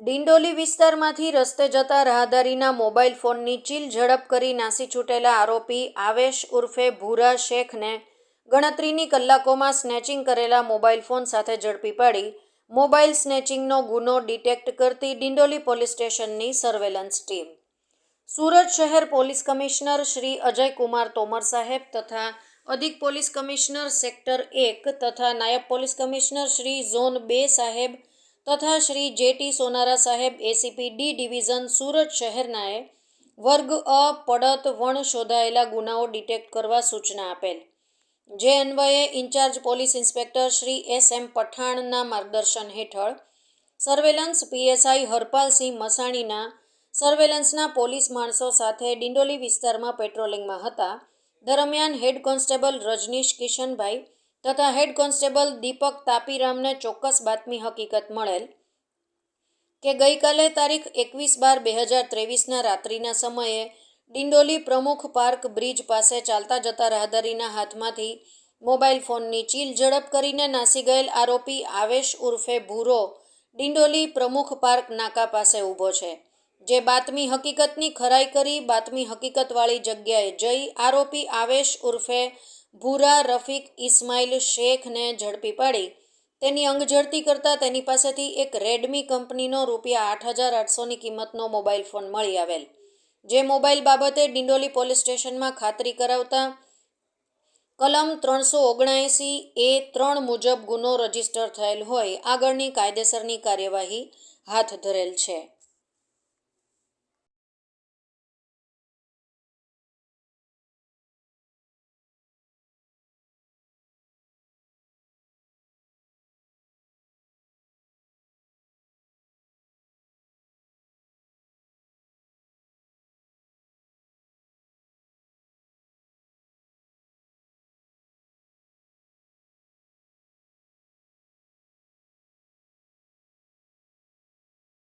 ડિંડોલી વિસ્તારમાંથી રસ્તે જતા રાહદારીના મોબાઈલ ફોનની ચીલ ઝડપ કરી નાસી છૂટેલા આરોપી આવેશ ઉર્ફે ભૂરા શેખને ગણતરીની કલાકોમાં સ્નેચિંગ કરેલા મોબાઈલ ફોન સાથે ઝડપી પાડી મોબાઈલ સ્નેચિંગનો ગુનો ડિટેક્ટ કરતી ડિંડોલી પોલીસ સ્ટેશનની સર્વેલન્સ ટીમ. સુરત શહેર પોલીસ કમિશનર શ્રી અજય કુમાર તોમર સાહેબ તથા અધિક પોલીસ કમિશનર સેક્ટર એક તથા નાયબ પોલીસ કમિશનર શ્રી ઝોન બે સાહેબ તથા શ્રી જેટી સોનારા સાહેબ એસીપી ડી ડિવિઝન સુરત શહેરનાએ વર્ગ અ પડત વણ શોધાયેલા ગુનાઓ ડિટેક્ટ કરવા સૂચના આપેલ. જે અન્વયે in charge police inspector Shri S M પઠાણના માર્ગદર્શન હેઠળ સર્વેલન્સ પીએસઆઈ હરપાલસિંહ મસાણીના સર્વેલન્સના પોલીસ માણસો સાથે ડિંડોલી વિસ્તારમાં પેટ્રોલિંગમાં હતા. દરમિયાન હેડ કોન્સ્ટેબલ રજનીશ કિશનભાઈ તથા હેડ કોન્સ્ટેબલ દીપક તાપીરામને ચોક્કસ બાતમી હકીકત મળેલ કે ગઈકાલે તારીખ એકવીસ બાર બે હજાર ત્રેવીસના રાત્રિના સમયે ડિંડોલી પ્રમુખ પાર્ક બ્રિજ પાસે ચાલતા જતા રાહદારીના હાથમાંથી મોબાઈલ ફોનની ચીલ ઝડપ કરીને નાસી ગયેલ આરોપી આવેશ ઉર્ફે ભૂરો ડિંડોલી પ્રમુખ પાર્ક નાકા પાસે ઊભો છે. જે બાતમી હકીકતની ખરાઈ કરી બાતમી હકીકતવાળી જગ્યાએ જઈ આરોપી આવેશ ઉર્ફે ભૂરા, રફીક ઇસ્માઇલ શેખને ઝડપી પાડી. તેની અંગઝડતી કરતાં તેની પાસેથી એક રેડમી કંપનીનો રૂપિયા આઠ હજાર આઠસોની કિંમતનો મોબાઈલ ફોન મળી આવેલ. જે મોબાઈલ બાબતે ડિંડોલી પોલીસ સ્ટેશનમાં ખાતરી કરાવતા કલમ ત્રણસો ઓગણએંસી એ ત્રણ મુજબ ગુનો રજિસ્ટર થયેલ હોય, આગળની કાયદેસરની કાર્યવાહી હાથ ધરેલ છે.